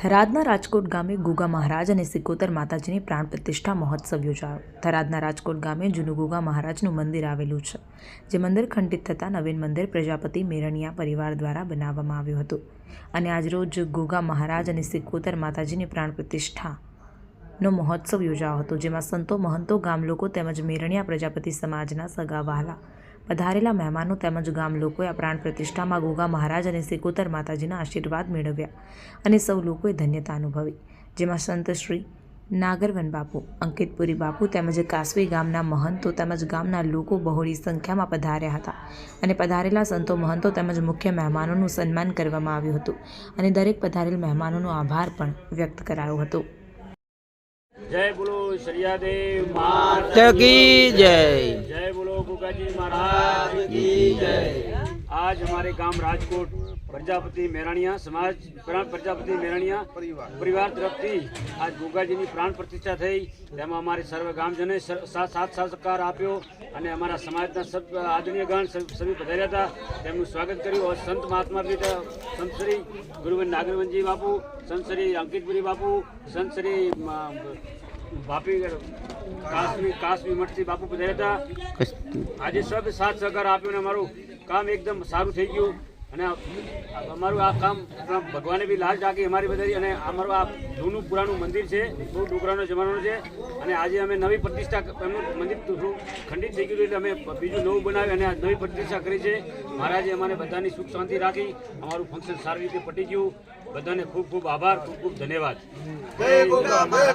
થરાદના રાજકોટ ગામે ગુગા મહારાજ અને સિકોતર માતાજીની પ્રાણ પ્રતિષ્ઠા મહોત્સવ યોજાયો. થરાદના રાજકોટ ગામે જૂનું ગુગા મહારાજનું મંદિર આવેલું છે, જે મંદિર ખંડિત થતાં નવીન મંદિર પ્રજાપતિ મેરણિયા પરિવાર દ્વારા બનાવવામાં આવ્યું હતું. અને આજરોજ ગુગા મહારાજ અને સિકોતર માતાજીની પ્રાણ પ્રતિષ્ઠા નો મહોત્સવ યોજાયો હતો, જેમાં સંતો મહંતો ગામ લોકો તેમજ મેરણિયા પ્રજાપતિ સમાજના સગા વહાલા પધારેલા મહેમાનો તેમજ ગામ લોકોએ આ પ્રાણ પ્રતિષ્ઠામાં ગોગા મહારાજ અને સિકોતર માતાજીના આશીર્વાદ મેળવ્યા અને સૌ લોકોએ ધન્યતા અનુભવી જેમાં સંત શ્રી નાગરવન બાપુ અંકિતપુરી બાપુ તેમજ કાસવી ગામના મહંતો તેમજ ગામના લોકો બહોળી સંખ્યામાં પધાર્યા હતા અને પધારેલા સંતો મહંતો તેમજ મુખ્ય મહેમાનોનું સન્માન કરવામાં આવ્યું હતું અને દરેક પધારેલ મહેમાનોનો આભાર પણ વ્યક્ત કરાયો હતો. જય બોલો સરિયાદેવ માત કી જય. જય બોલો ગુગાજી મહારાજ की जय आज हमारे गांव રાજકોટ પ્રજાપતિ મેરાણીયા સમાજ પ્રાણ પ્રજાપતિ મેરાણીયા પરિવાર પરિવાર તરફથી આજ ગુગાજીની પ્રાણ પ્રતિષ્ઠા થઈ તેમાં અમારી સર્વ ગામજનોએ સર- સાથ સાથ સહકાર આપ્યો અને અમારા સમાજના સબ આદરણીય ગણ સબ- સભી પધાર્યા હતા તેમનું સ્વાગત કર્યું और સંત મહાત્મા પીઠ સંત શ્રી ગુરુવન નાગરવનજી બાપુ સંત શ્રી અંકિતપુરી બાપુ સંત શ્રી અ, કાશ્મીર કાશ્મી કાશ્મી મઠથી બાપુ પધાર્યા હતા આજે સબ સાથ સહકાર આપ્યો ને અમારું કામ એકદમ સારું થઈ ગયું. અને અમારું આ કામ ભગવાને બી લાલ જાગી અમારી બધાની અને અમારું આ જૂનું પુરાણું મંદિર છે બહુ ડોકરાનો જમાનો છે. અને આજે અમે નવી પ્રતિષ્ઠા એમનું મંદિર ખંડિત થઈ ગયું એટલે અમે બીજું નવું બનાવ્યું અને નવી પ્રતિષ્ઠા કરી છે. મહારાજે અમારે બધાની સુખ શાંતિ રાખી. અમારું ફંક્શન સારી રીતે પટી ગયું. બધાને ખૂબ ખૂબ આભાર ખૂબ ખૂબ ધન્યવાદ.